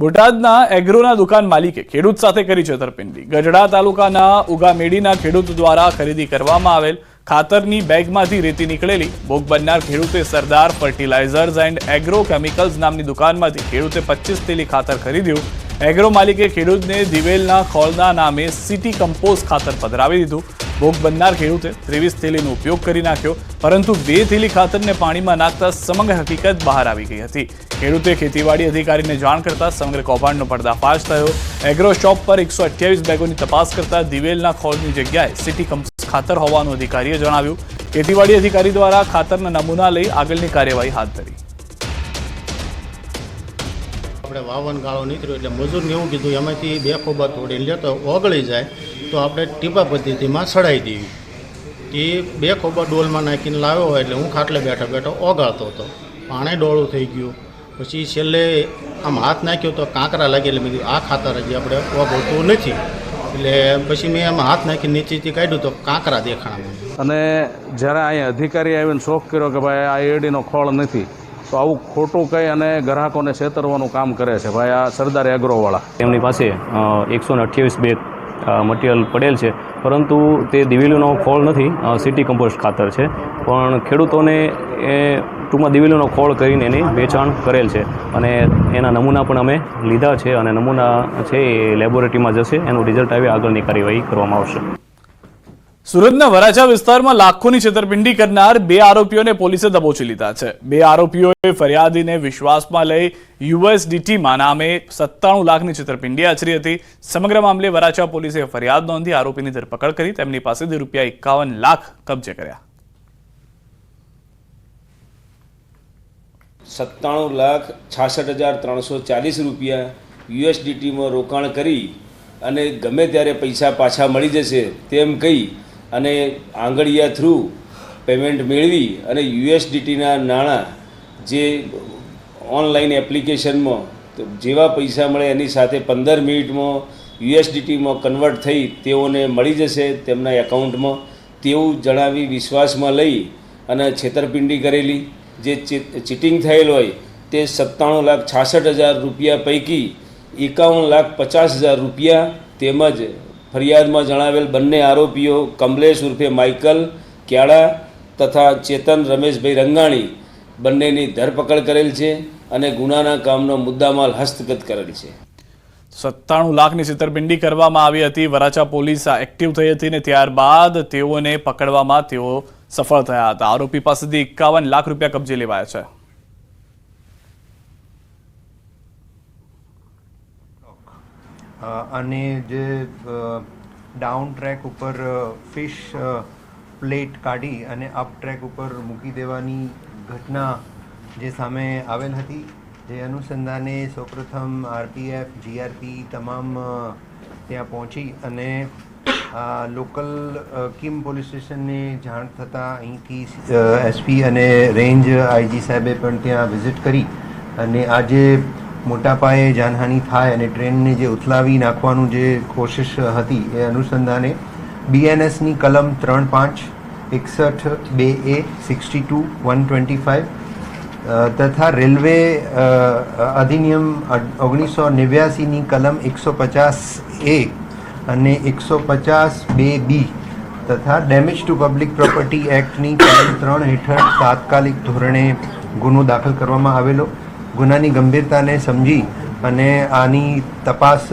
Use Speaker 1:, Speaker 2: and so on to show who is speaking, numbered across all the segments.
Speaker 1: બોટાદના એગ્રોના દુકાન માલિકે ખેડૂત સાથે કરી છેતરપિંડી ગઢડા તાલુકાના ઉગામેડીના ખેડૂત દ્વારા ખરીદી કરવામાં આવેલ ખાતરની બેગમાંથી રેતી નીકળેલી ભોગ બનનાર ખેડૂતે Sardar fertilizers and agro chemicals નામની દુકાનમાંથી ખેડૂતે પચીસ તેલી ખાતર ખરીદ્યું એગ્રો માલિકે ખેડૂતને દિવેલના ખોળના નામે સિટી કમ્પોઝ ખાતર પધરાવી દીધું. ભોગ બનનાર ખેડૂતે ત્રેવીસ થેલીનો ઉપયોગ કરી નાખ્યો, પરંતુ બે થેલી ખાતરને પાણીમાં નાખતા સમગ્ર હકીકત બહાર આવી ગઈ હતી. ખેડૂતે ખેતીવાડી અધિકારીને જાણ કરતા સમગ્ર કૌભાંડનો પર્દાફાશ થયો. એગ્રો શોપ પર એકસો અઠ્યાવીસ બેગોની તપાસ કરતા દિવેલના ખોળની જગ્યાએ સિટી કમ્પોઝ ખાતર હોવાનું અધિકારીએ જણાવ્યું. ખેતીવાડી અધિકારી દ્વારા ખાતરના નમૂના લઈ આગળની કાર્યવાહી હાથ ધરી.
Speaker 2: આપણે વાવન ગાળો નીકળ્યો એટલે મજૂરને એવું કીધું, એમાંથી બે ખોબા તોડીને લેતો ઓગળી જાય, તો આપણે ટીપા પદ્ધતિમાં સડાઈ દેવી. એ બે ખોબા ડોલમાં નાખીને લાવ્યો હોય એટલે હું ખાટલે બેઠો બેઠો ઓગાળતો હતો. પાણે ડોળું થઈ ગયું. પછી છેલ્લે આમ હાથ નાખ્યો તો કાંકરા લાગી એટલે મેં કીધું, આ ખાતર હજી આપણે ઓગળતું નથી. એટલે પછી મેં એમાં હાથ નાખીને નીચેથી કાઢ્યું તો કાંકરા દેખાણા.
Speaker 3: અને જ્યારે અહીંયા અધિકારી આવીને શોખ કર્યો કે ભાઈ આ એડીનો ખોળ નથી તો આવું ખોટું કહી અને ગ્રાહકોને છેતરવાનું કામ કરે છે. ભાઈ, આ સરદાર એગ્રોવાળા.
Speaker 4: તેમની પાસે એકસો ને બેગ મટીરિયલ પડેલ છે. પરંતુ તે દિવેલીનો ખોળ નથી સિટી કમ્પોસ્ટ ખાતર છે. પણ ખેડૂતોને એ ટૂંકમાં દિવેલીનો ખોળ કરીને એની વેચાણ કરેલ છે. અને એના નમૂના પણ અમે લીધા છે અને નમૂના છે એ લેબોરેટરીમાં જશે. એનું રિઝલ્ટ આવી આગળની કાર્યવાહી કરવામાં આવશે.
Speaker 1: સુરતના વરાછા વિસ્તારમાં લાખોની છેતરપિંડી કરનાર બે આરોપીઓને પોલીસે દબોચી લીધા છે. બે આરોપીઓએ ફરિયાદીને વિશ્વાસમાં લઈ યુએસડીટીમાં નામે સત્તાણું લાખની છેતરપિંડી આચરી હતી. સમગ્ર મામલે વરાછા પોલીસે ફરિયાદ નોંધી આરોપીની ધરપકડ કરી તેમની પાસેથી રૂપિયા એકાવન લાખ કબજે કર્યા.
Speaker 5: સત્તાણું લાખ છાસઠ હજાર ત્રણસો ચાલીસ રૂપિયા યુએસડીટીમાં રોકાણ કરી અને ગમે ત્યારે પૈસા પાછા મળી જશે તેમ કહી અને આંગળીયા થ્રુ પેમેન્ટ મેળવી અને યુએસડીટીના નાણાં જે ઓનલાઈન એપ્લિકેશનમાં જેવા પૈસા મળે એની સાથે પંદર મિનિટમાં યુએસડીટીમાં કન્વર્ટ થઈ તેઓને મળી જશે તેમના એકાઉન્ટમાં. તેવું જણાવી વિશ્વાસમાં લઈ અને છેતરપિંડી કરેલી. જે ચીટિંગ થયેલ હોય તે સત્તાણું લાખ છાસઠ હજાર રૂપિયા પૈકી એકાવન લાખ પચાસ હજાર રૂપિયા તેમજ ફરિયાદમાં જણાવેલ બંને આરોપીઓ કમલેશ ઉર્ફે માઇકલ ક્યાળા તથા ચેતન રમેશભાઈ રંગાણી બંનેની ધરપકડ કરેલ છે અને ગુનાના કામનો મુદ્દામાલ હસ્તગત કરેલ છે.
Speaker 1: સત્તાણું લાખની છેતરપિંડી કરવામાં આવી હતી. વરાછા પોલીસ એક્ટિવ થઈ હતી ને ત્યારબાદ તેઓને પકડવામાં તેઓ સફળ થયા હતા. આરોપી પાસેથી એકાવન લાખ રૂપિયા કબજે લેવાયા છે.
Speaker 6: અને જે ડાઉન ટ્રેક ઉપર ફિશ પ્લેટ કાઢી અને અપ ટ્રેક ઉપર મૂકી દેવાની ઘટના જે સામે આવેલ હતી, જે અનુસંધાને સૌપ્રથમ આરપીએફ, જીઆરપી તમામ ત્યાં પહોંચી અને લોકલ કિમ પોલીસ સ્ટેશનને જાણ થતાં અહીંથી એસપી અને રેન્જ આઈજી સાહેબે પણ ત્યાં વિઝિટ કરી અને આજે મોટા પાયે જાનહાનિ થાય અને ટ્રેનને જે ઉથલાવી નાખવાનું જે કોશિશ હતી એ અનુસંધાને બીએનએસની કલમ ત્રણ પાંચ, એકસઠ બે એ, sixty two, one twenty five તથા રેલવે અધિનિયમ ઓગણીસો નેવ્યાસીની કલમ એકસો પચાસ એ અને એકસો પચાસ બે બી તથા ડેમેજ ટુ પબ્લિક પ્રોપર્ટી એક્ટની કલમ ત્રણ હેઠળ તાત્કાલિક ધોરણે ગુનો દાખલ કરવામાં આવેલો. ગુનાની ગંભીરતાને સમજી અને આની તપાસ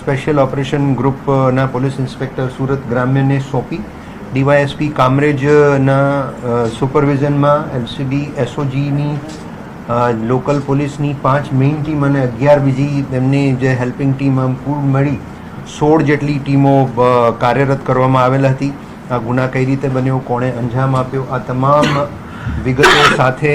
Speaker 6: સ્પેશિયલ ઓપરેશન ગ્રુપના પોલીસ ઇન્સ્પેક્ટર સુરત ગ્રામ્યને સોંપી. ડીવાયએસપી કામરેજના સુપરવિઝનમાં એલસીબી એસઓજીની લોકલ પોલીસની પાંચ મેઇન ટીમ અને અગિયાર બીજી તેમની જે હેલ્પિંગ ટીમ આમ મળી સોળ જેટલી ટીમો કાર્યરત કરવામાં આવેલ હતી. આ ગુના કઈ રીતે બન્યો, કોણે અંજામ આપ્યો, આ તમામ વિગતો સાથે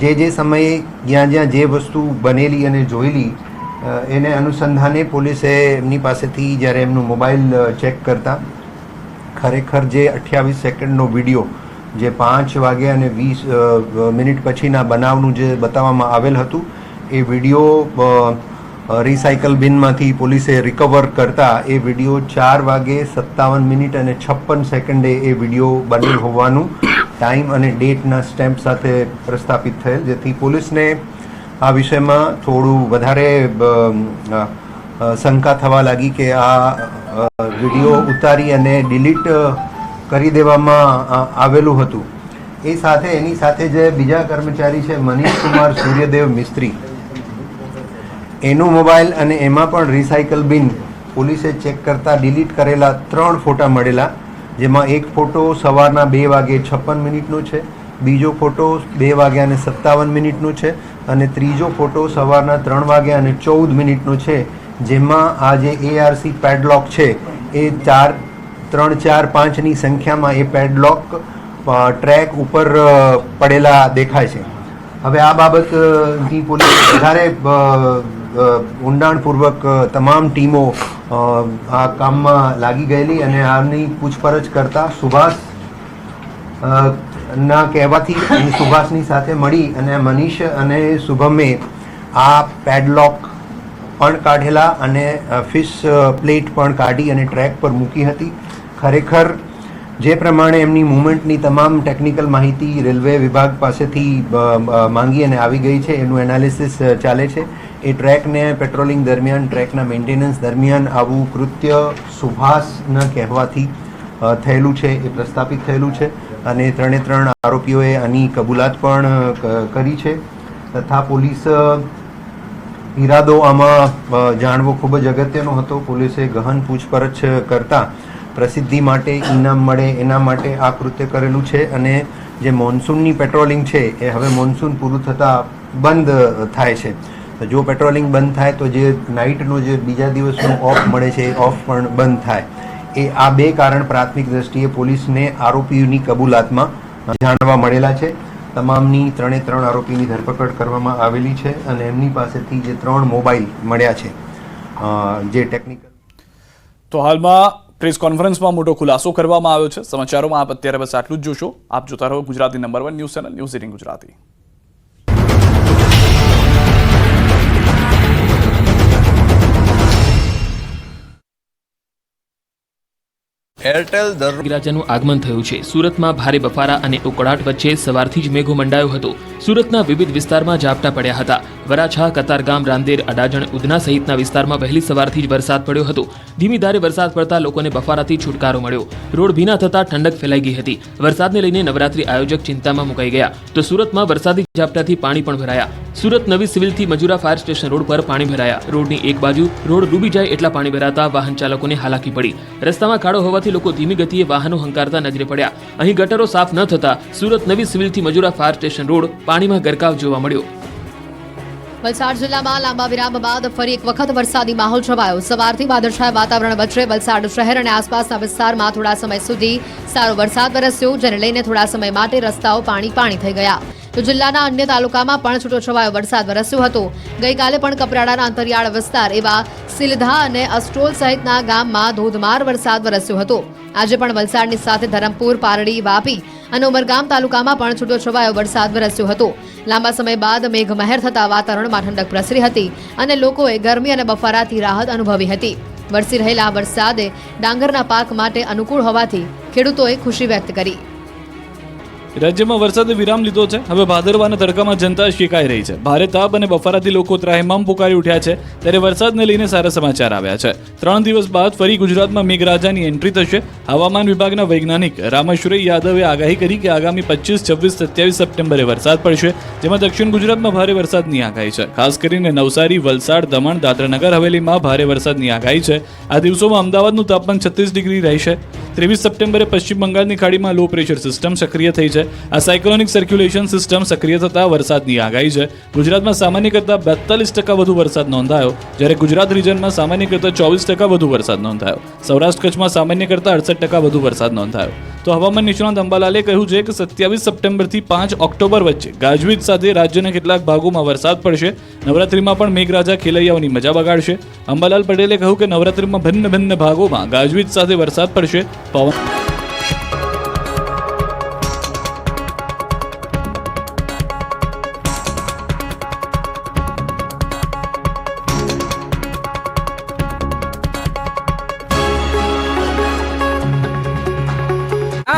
Speaker 6: જે જે સમયે જ્યાં જ્યાં જે વસ્તુ બનેલી અને જોયેલી એને અનુસંધાને પોલીસે એમની પાસેથી જ્યારે એમનું મોબાઈલ ચેક કરતા, ખરેખર જે અઠ્યાવીસ સેકન્ડનો વીડિયો જે પાંચ વાગે અને વીસ મિનિટ પછીના બનાવનું જે બતાવવામાં આવેલ હતું, એ વીડિયો રિસાયકલ બિનમાંથી પોલીસે રિકવર કરતા, એ વીડિયો ચાર વાગે સત્તાવન મિનિટ અને છપ્પન સેકન્ડે એ વીડિયો બનેલ હોવાનું ટાઈમ અને ડેટના સ્ટેમ્પ સાથે પ્રસ્થાપિત થયેલ, જેથી પોલીસને આ વિષયમાં થોડું વધારે શંકા થવા લાગી કે આ વીડિયો ઉતારી અને ડિલીટ કરી દેવામાં આવેલું હતું. એ સાથે એની સાથે જે બીજા કર્મચારી છે, મનીષ કુમાર સૂર્યદેવ મિસ્ત્રી, એનો મોબાઈલ અને એમાં પણ રિસાયકલ બિન પોલીસે ચેક કરતાં ડિલીટ કરેલા ત્રણ ફોટા મળેલા. જેમાં એક ફોટો સવારના બે વાગે છપ્પન મિનિટનો છે, બીજો ફોટો બે વાગ્યા અને સત્તાવન મિનિટનો છે અને ત્રીજો ફોટો સવારના ત્રણ વાગ્યા અને ચૌદ મિનિટનો છે, જેમાં આ જે એઆરસી પેડલોક છે, એ ચાર, ત્રણ, ચાર, પાંચની સંખ્યામાં એ પેડલોક ટ્રેક ઉપર પડેલા દેખાય છે. હવે આ બાબતની પોલીસ વધારે ઊંડાણપૂર્વક તમામ ટીમો આ કામમાં લાગી ગયેલી અને આની પૂછપરછ કરતા સુભાષ ના કહેવાથી સુભાષની સાથે મળી અને મનીષ અને શુભમે આ પેડલોક પણ કાઢેલા અને ફિશ પ્લેટ પણ કાઢી અને ટ્રેક પર મૂકી હતી. ખરેખર, જે પ્રમાણે એમની મુવમેન્ટની તમામ ટેકનિકલ માહિતી રેલવે વિભાગ પાસેથી માંગી અને આવી ગઈ છે. એનું એનાલિસિસ ચાલે છે. એ ટ્રેકને પેટ્રોલિંગ દરમિયાન, ટ્રેકના મેન્ટેનન્સ દરમિયાન આવું કૃત્ય સુભાષના કહેવાથી થયેલું છે, એ પ્રસ્થાપિત થયેલું છે. અને ત્રણે ત્રણ આરોપીઓએ આની કબૂલાત પણ કરી છે. તથા પોલીસ ઈરાદો આમાં જાણવો ખૂબ જ અગત્યનો હતો. પોલીસે ગહન પૂછપરછ કરતા પ્રસિદ્ધિ માટે ઇનામ મળે એના માટે આ કૃત્ય કરેલું છે. અને જે મોન્સૂનની પેટ્રોલિંગ છે, એ હવે મોન્સૂન પૂરું થતાં બંધ થાય છે. તો જો પેટ્રોલિંગ બંધ થાય તો જે નાઇટનો જે બીજા દિવસનો ઓફ મળે છે, એ ઓફ પણ બંધ થાય. એ આ બે કારણ પ્રાથમિક દ્રષ્ટિએ પોલીસને આરોપીઓની કબૂલાતમાં જાણવા મળેલા છે. તમામની ત્રણે ત્રણ આરોપીની ધરપકડ કરવામાં આવેલી છે અને એમની પાસેથી જે ત્રણ મોબાઈલ મળ્યા છે. જે ટેકનિકલ
Speaker 1: તો હાલમાં પ્રેસ કોન્ફરન્સમાં મોટો ખુલાસો કરવામાં આવ્યો છે. સમાચારોમાં આપ અત્યારે બસ આટલું જ જોશો. આપ જોતા રહો Gujarati number one news channel, news eighteen Gujarati.
Speaker 7: Airtel
Speaker 8: મેઘરાજાનું આગમન થયું છે. સુરતમાં ભારે બફારા અને ઉકળાટ વચ્ચે સવારથી જ મેઘો મંડાયો હતો. સુરતના વિવિધ વિસ્તારમાં ઝાપટા પડ્યા હતા. વરાછા કતારગામ રાંદેર, અડાજણ, ઉધના સહિતના વિસ્તારમાં વહેલી સવારથી જ વરસાદ પડ્યો હતો. ધીમી ધારે વરસાદ પડતા લોકોને બફારાથી છુટકારો મળ્યો. રોડ ભીના થતા ઠંડક ફેલાઈ ગઈ હતી. વરસાદને લઈને નવરાત્રી આયોજક ચિંતામાં મુકાઈ ગયા. તો સુરતમાં વરસાદી ઝાપટાથી પાણી પણ ભરાયા. સુરત નવી સિવિલથી મજુરા ફાયર સ્ટેશન રોડ પર પાણી ભરાયા. રોડની એક બાજુ રોડ ડૂબી જાય એટલા પાણી ભરાતા વાહન ચાલકોને હાલાકી પડી. રસ્તામાં ખાડો હોવાથી લોકો ધીમી ગતિએ વાહનો હંકારતા નજરે પડ્યા. અહીં ગટરો સાફ ન થતા સુરત નવી સિવિલથી મજુરા ફાયર સ્ટેશન રોડ પાણીમાં ગરકાવ જોવા મળ્યો.
Speaker 9: વલસાડ જિલ્લામાં લાંબા વિરામ બાદ ફરી એક વખત વરસાદી માહોલ છવાયો. સવારથી વાદળછાયા વાતાવરણ વચ્ચે વલસાડ શહેર અને આસપાસના વિસ્તારમાં થોડા સમય સુધી સારો વરસાદ વરસ્યો, જેને લઈને થોડા સમય માટે રસ્તાઓ પાણી પાણી થઈ ગયા. તો જિલ્લાના અન્ય તાલુકામાં પણ છૂટોછવાયો વરસાદ વરસ્યો હતો. ગઈકાલે પણ કપરાડાના અંતરિયાળ વિસ્તાર એવા સિલધા અને અસ્ટોલ સહિતના ગામમાં ધોધમાર વરસાદ વરસ્યો હતો. આજે પણ વલસાડની સાથે ધરમપુર, પારડી, વાપી અને ઉમરગામ તાલુકામાં પણ છૂટોછવાયો વરસાદ વરસ્યો હતો. લાંબા સમય બાદ મેઘમહેર થતા વાતાવરણમાં ઠંડક પ્રસરી હતી અને લોકોએ ગરમી અને બફારાથી રાહત અનુભવી હતી. વરસી રહેલા વરસાદે ડાંગરના પાક માટે અનુકૂળ હોવાથી ખેડૂતોએ ખુશી વ્યક્ત કરી.
Speaker 1: રાજ્યમાં વરસાદે વિરામ લીધો છે. હવે ભાદરવાના તડકામાં જનતા શેકાઈ રહી છે. ભારે તાપ અને બફારાથી લોકો ત્રાહિમામ પુકારી ઉઠ્યા છે. ત્યારે વરસાદને લઈને સારા સમાચાર આવ્યા છે. ત્રણ દિવસ બાદ ફરી ગુજરાતમાં મેઘરાજાની એન્ટ્રી થશે. હવામાન વિભાગના વૈજ્ઞાનિક રામેશ્વરી યાદવે આગાહી કરી કે આગામી પચીસ, છવ્વીસ, સત્યાવીસ સપ્ટેમ્બરે વરસાદ પડશે, જેમાં દક્ષિણ ગુજરાતમાં ભારે વરસાદની આગાહી છે. ખાસ કરીને નવસારી, વલસાડ, દમણ, દાદરાનગર હવેલીમાં ભારે વરસાદની આગાહી છે. આ દિવસોમાં અમદાવાદનું તાપમાન છત્રીસ ડિગ્રી રહેશે. ત્રેવીસ સપ્ટેમ્બરે પશ્ચિમ બંગાળની ખાડીમાં લો પ્રેશર સિસ્ટમ સક્રિય થઈ છે. આ સાયક્લોનિક સર્ક્યુલેશન સિસ્ટમ સક્રિય થતા વરસાદની આગાહી છે. ગુજરાતમાં સામાન્ય કરતાં બેતાલીસ ટકા વધુ વરસાદ નોંધાયો, જ્યારે ગુજરાત રિજનમાં સામાન્ય કરતાં ચોવીસ ટકા વધુ વરસાદ નોંધાયો. સૌરાષ્ટ્ર કચ્છમાં સામાન્ય કરતાં અડસઠ ટકા વધુ વરસાદ નોંધાયો. તો હવામાન નિષ્ણાંત અંબાલાલે કહ્યું છે કે સત્યાવીસ સપ્ટેમ્બરથી પાંચ ઓક્ટોબર વચ્ચે ગાજવીજ સાથે રાજ્યના કેટલાક ભાગોમાં વરસાદ પડશે. નવરાત્રીમાં પણ મેઘરાજા ખેલૈયાઓની મજા બગાડશે. અંબાલાલ પટેલે કહ્યું કે નવરાત્રીમાં ભિન્ન ભિન્ન ભાગોમાં ગાજવીજ સાથે વરસાદ પડશે. પવન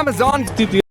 Speaker 7: Amazon
Speaker 1: સ્થિતિ